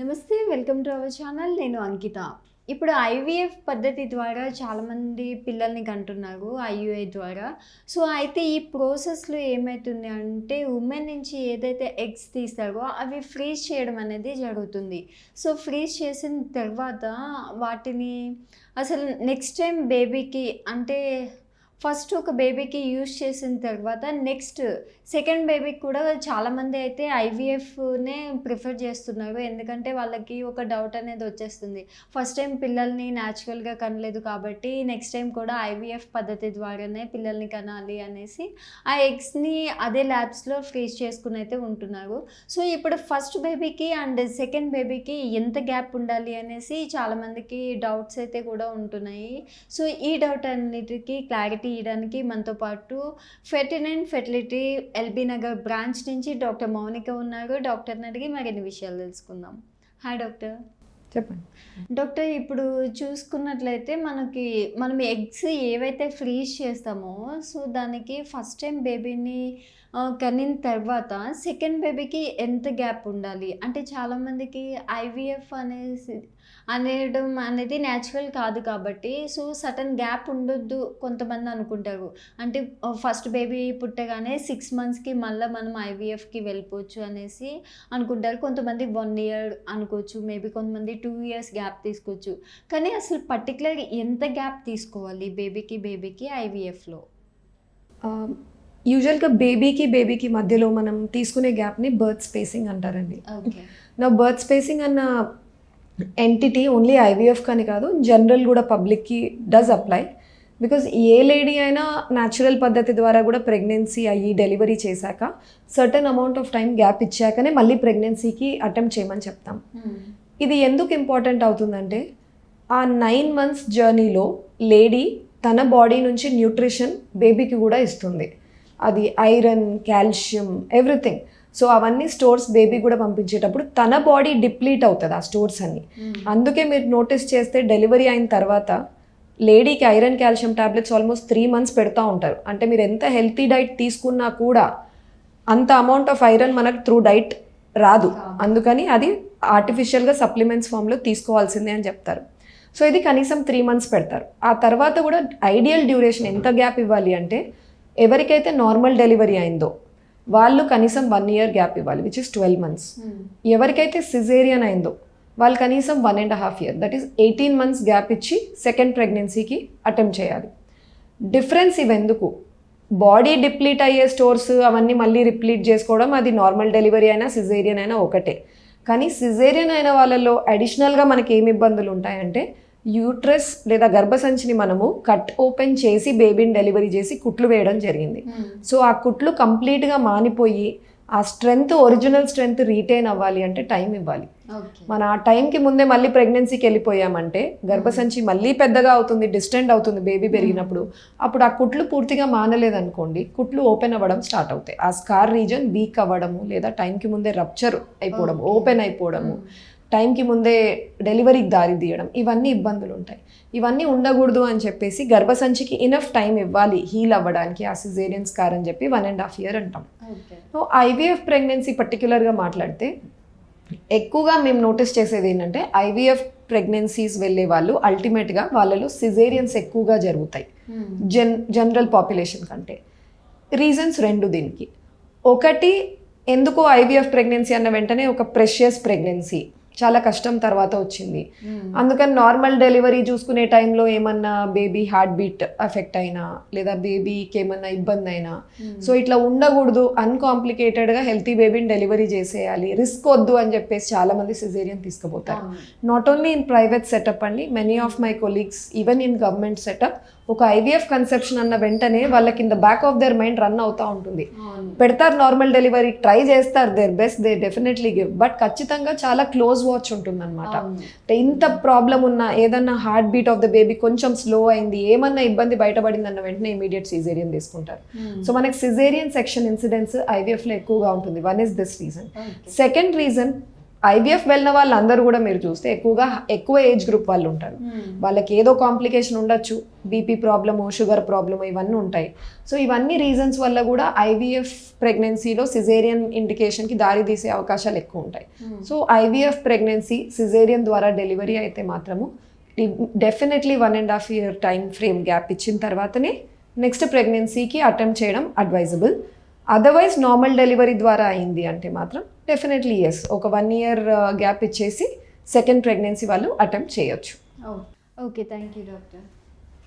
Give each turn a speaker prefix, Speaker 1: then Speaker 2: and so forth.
Speaker 1: నమస్తే welcome to our channel. నేను అంకిత. ఇప్పుడు ఐవీఎఫ్ పద్ధతి ద్వారా చాలామంది పిల్లల్ని కంటున్నారు ఐయుఐ ద్వారా. సో అయితే ఈ ప్రాసెస్లో ఏమవుతుంది అంటే ఉమెన్ నుంచి ఏదైతే ఎగ్స్ తీస్తారో అవి ఫ్రీజ్ చేయడం అనేది జరుగుతుంది. సో ఫ్రీజ్ చేసిన తర్వాత వాటిని అసలు నెక్స్ట్ టైం బేబీకి అంటే ఫస్ట్ ఒక బేబీకి యూజ్ చేసిన తర్వాత నెక్స్ట్ సెకండ్ బేబీకి కూడా చాలామంది అయితే ఐవీఎఫ్నే ప్రిఫర్ చేస్తున్నారు. ఎందుకంటే వాళ్ళకి ఒక డౌట్ అనేది వచ్చేస్తుంది. ఫస్ట్ టైం పిల్లల్ని న్యాచురల్గా కనలేదు కాబట్టి నెక్స్ట్ టైం కూడా ఐవీఎఫ్ పద్ధతి ద్వారానే పిల్లల్ని కనాలి అనేసి ఆ ఎగ్స్ని అదే ల్యాబ్స్లో ఫ్రీజ్ చేసుకుని అయితే ఉంటున్నారు. సో ఇప్పుడు ఫస్ట్ బేబీకి అండ్ సెకండ్ బేబీకి ఎంత గ్యాప్ ఉండాలి అనేసి చాలామందికి డౌట్స్ అయితే కూడా ఉంటున్నాయి. సో ఈ డౌట్ అన్నిటికీ క్లారిటీ ఇవ్వడానికి మనతో పాటు Ferty9 fertility LB Nagar branch నుంచి డాక్టర్ మౌనిక ఉన్నారు. డాక్టర్ని అడిగి మరిన్ని విషయాలు తెలుసుకుందాం. Hi doctor.
Speaker 2: చెప్పండి.
Speaker 1: డాక్టర్ ఇప్పుడు చూసుకున్నట్లయితే మనకి మనం ఎగ్స్ ఏవైతే ఫ్రీజ్ చేస్తామో సో దానికి ఫస్ట్ టైం బేబీని కనిన తర్వాత సెకండ్ బేబీకి ఎంత గ్యాప్ ఉండాలి? అంటే చాలామందికి ఐవీఎఫ్ అనేసి అనేయడం అనేది న్యాచురల్ కాదు కాబట్టి సో సటన్ గ్యాప్ ఉండొద్దు కొంతమంది అనుకుంటారు. అంటే ఫస్ట్ బేబీ పుట్టగానే సిక్స్ మంత్స్కి మళ్ళీ మనం ఐవీఎఫ్కి వెళ్ళిపోవచ్చు అనేసి అనుకుంటారు. కొంతమంది వన్ ఇయర్ అనుకోవచ్చు మేబీ కొంతమంది టూ ఇయర్స్ గ్యాప్ తీసుకోవచ్చు. కానీ అసలు పర్టికులర్ ఎంత గ్యాప్ తీసుకోవాలి బేబీకి బేబీకి ఐవీఎఫ్లో
Speaker 2: యూజువల్గా బేబీకి బేబీకి మధ్యలో మనం తీసుకునే గ్యాప్ని బర్త్ స్పేసింగ్ అంటారండి. నా బర్త్ స్పేసింగ్ అన్న ఎంటిటీ ఓన్లీ ఐవీఎఫ్ కానీ కాదు జనరల్ కూడా పబ్లిక్కి does apply because a lady అయినా న్యాచురల్ పద్ధతి ద్వారా కూడా ప్రెగ్నెన్సీ అయ్యి డెలివరీ చేశాక certain amount of time gap ఇచ్చాకనే మళ్ళీ ప్రెగ్నెన్సీకి అటెంప్ట్ చేయమని చెప్తాం. ఇది ఎందుకు ఇంపార్టెంట్ అవుతుందంటే ఆ నైన్ మంత్స్ జర్నీలో లేడీ తన బాడీ నుంచి న్యూట్రిషన్ బేబీకి కూడా ఇస్తుంది. అది ఐరన్ కాల్షియం ఎవ్రీథింగ్. సో అవన్నీ స్టోర్స్ బేబీ కూడా పంపించేటప్పుడు తన బాడీ డిప్లీట్ అవుతుంది ఆ స్టోర్స్ అన్ని. అందుకే మీరు నోటీస్ చేస్తే డెలివరీ అయిన తర్వాత లేడీకి iron calcium tablets almost three months పెడతా ఉంటారు. అంటే మీరు ఎంత హెల్తీ డైట్ తీసుకున్నా కూడా అంత అమౌంట్ ఆఫ్ ఐరన్ మనకు త్రూ డైట్ రాదు. అందుకని అది ఆర్టిఫిషియల్గా సప్లిమెంట్స్ ఫామ్లో తీసుకోవాల్సిందే అని చెప్తారు. సో ఇది కనీసం త్రీ మంత్స్ పెడతారు. ఆ తర్వాత కూడా ఐడియల్ డ్యూరేషన్ ఎంత గ్యాప్ ఇవ్వాలి అంటే ఎవరికైతే నార్మల్ డెలివరీ అయిందో వాళ్ళు కనీసం వన్ ఇయర్ గ్యాప్ ఇవ్వాలి విచ్ ఇస్ ట్వెల్వ్ మంత్స్ ఎవరికైతే సిజేరియన్ అయిందో వాళ్ళు కనీసం one and half year that is eighteen months gap ఇచ్చి సెకండ్ ప్రెగ్నెన్సీకి అటెంప్ట్ చేయాలి. డిఫరెన్స్ ఇవెందుకు బాడీ డిప్లీట్ అయ్యే స్టోర్స్ అవన్నీ మళ్ళీ రిప్లీట్ చేసుకోవడం అది నార్మల్ డెలివరీ అయినా సిజేరియన్ అయినా ఒకటే. కానీ సిజేరియన్ అయిన వాళ్ళలో అడిషనల్గా మనకి ఏమి ఇబ్బందులు ఉంటాయంటే యూట్రస్ లేదా గర్భసంచిని మనము కట్ ఓపెన్ చేసి బేబీని డెలివరీ చేసి కుట్లు వేయడం జరిగింది. సో ఆ కుట్లు కంప్లీట్గా మానిపోయి ఆ స్ట్రెంగ్త్ ఒరిజినల్ స్ట్రెంగ్త్ రీటైన్ అవ్వాలి అంటే టైం ఇవ్వాలి. మన ఆ టైంకి ముందే మళ్ళీ ప్రెగ్నెన్సీకి వెళ్ళిపోయామంటే గర్భసంచి మళ్ళీ పెద్దగా అవుతుంది డిస్టెంట్ అవుతుంది బేబీ పెరిగినప్పుడు అప్పుడు ఆ కుట్లు పూర్తిగా మానలేదనుకోండి కుట్లు ఓపెన్ అవ్వడం స్టార్ట్ అవుతాయి. ఆ స్కార్ రీజన్ వీక్ అవ్వడము లేదా టైంకి ముందే రప్చర్ అయిపోవడం ఓపెన్ అయిపోవడము. టైంకి ముందే డెలివరీకి దారి తీయడం. ఇవన్నీ ఇబ్బందులు ఉంటాయి. ఇవన్నీ ఉండకూడదు అని చెప్పేసి గర్భసంచికి ఇనఫ్ టైం ఇవ్వాలి హీల్ అవ్వడానికి ఆ సిజేరియన్ స్కార్ అని చెప్పి వన్ అండ్ హాఫ్ ఇయర్ అంటాం. సో ఐవీఎఫ్ ప్రెగ్నెన్సీ పర్టికులర్గా మాట్లాడితే ఎక్కువగా మేము నోటీస్ చేసేది ఏంటంటే ఐవీఎఫ్ ప్రెగ్నెన్సీస్ వెళ్ళే వాళ్ళు అల్టిమేట్గా వాళ్ళలో సిజేరియన్స్ ఎక్కువగా జరుగుతాయి. జన్ జనరల్ పాపులేషన్ కంటే. రీజన్స్ రెండు దీనికి. ఒకటి ఎందుకు ఐవీఎఫ్ ప్రెగ్నెన్సీ అన్న వెంటనే ఒక ప్రెషియస్ ప్రెగ్నెన్సీ చాలా కష్టం తర్వాత వచ్చింది. అందుకని నార్మల్ డెలివరీ చూసుకునే టైంలో ఏమన్నా బేబీ హార్ట్ బీట్ ఎఫెక్ట్ అయినా లేదా బేబీకి ఏమన్నా ఇబ్బంది అయినా సో ఇట్లా ఉండకూడదు అన్కాంప్లికేటెడ్గా హెల్తీ బేబీని డెలివరీ చేసేయాలి. రిస్క్ వద్దు అని చెప్పేసి చాలా మంది సిజేరియన్ తీసుకుపోతారు not only in private setup అండి many of my colleagues even in government setup ఒక ఐవీఎఫ్ కన్సెప్షన్ అన్న వెంటనే వాళ్ళకి in the back of their mind run అవుతూ ఉంటుంది. పెడతారు నార్మల్ డెలివరీ ట్రై చేస్తారు their best they definitely give but ఖచ్చితంగా చాలా క్లోజ్ వాచ్ ఉంటుంది అనమాట అంటే ఇంత ప్రాబ్లం ఉన్న ఏదన్నా heart beat of the baby కొంచెం స్లో అయింది ఏమన్నా ఇబ్బంది బయటపడింది అన్న వెంటనే ఇమీడియట్ సిజేరియన్ తీసుకుంటారు. సో మనకి సిజేరియన్ సెక్షన్ ఇన్సిడెన్స్ ఐవీఎఫ్లో ఎక్కువగా ఉంటుంది. One is this reason second reason IVF వెళ్ళిన వాళ్ళందరూ కూడా మీరు చూస్తే ఎక్కువగా ఎక్కువ ఏజ్ గ్రూప్ వాళ్ళు ఉంటారు. వాళ్ళకి ఏదో కాంప్లికేషన్ ఉండొచ్చు. బీపీ ప్రాబ్లము షుగర్ ప్రాబ్లము ఇవన్నీ ఉంటాయి. సో ఇవన్నీ రీజన్స్ వల్ల కూడా ఐవీఎఫ్ ప్రెగ్నెన్సీలో సిజేరియన్ ఇండికేషన్కి దారి తీసే అవకాశాలు ఎక్కువ ఉంటాయి. సో ఐవీఎఫ్ ప్రెగ్నెన్సీ సిజేరియన్ ద్వారా డెలివరీ అయితే మాత్రము definitely one and half year time frame gap ఇచ్చిన తర్వాతనే నెక్స్ట్ ప్రెగ్నెన్సీకి అటెంప్ట్ చేయడం అడ్వైజబుల్. అదర్వైజ్ నార్మల్ డెలివరీ ద్వారా అయింది అంటే మాత్రం డెఫినెట్లీ ఎస్ ఒక వన్ ఇయర్ గ్యాప్ ఇచ్చేసి సెకండ్ ప్రెగ్నెన్సీ వాళ్ళు అటెంప్ట్ చేయొచ్చు.
Speaker 1: Okay thank you doctor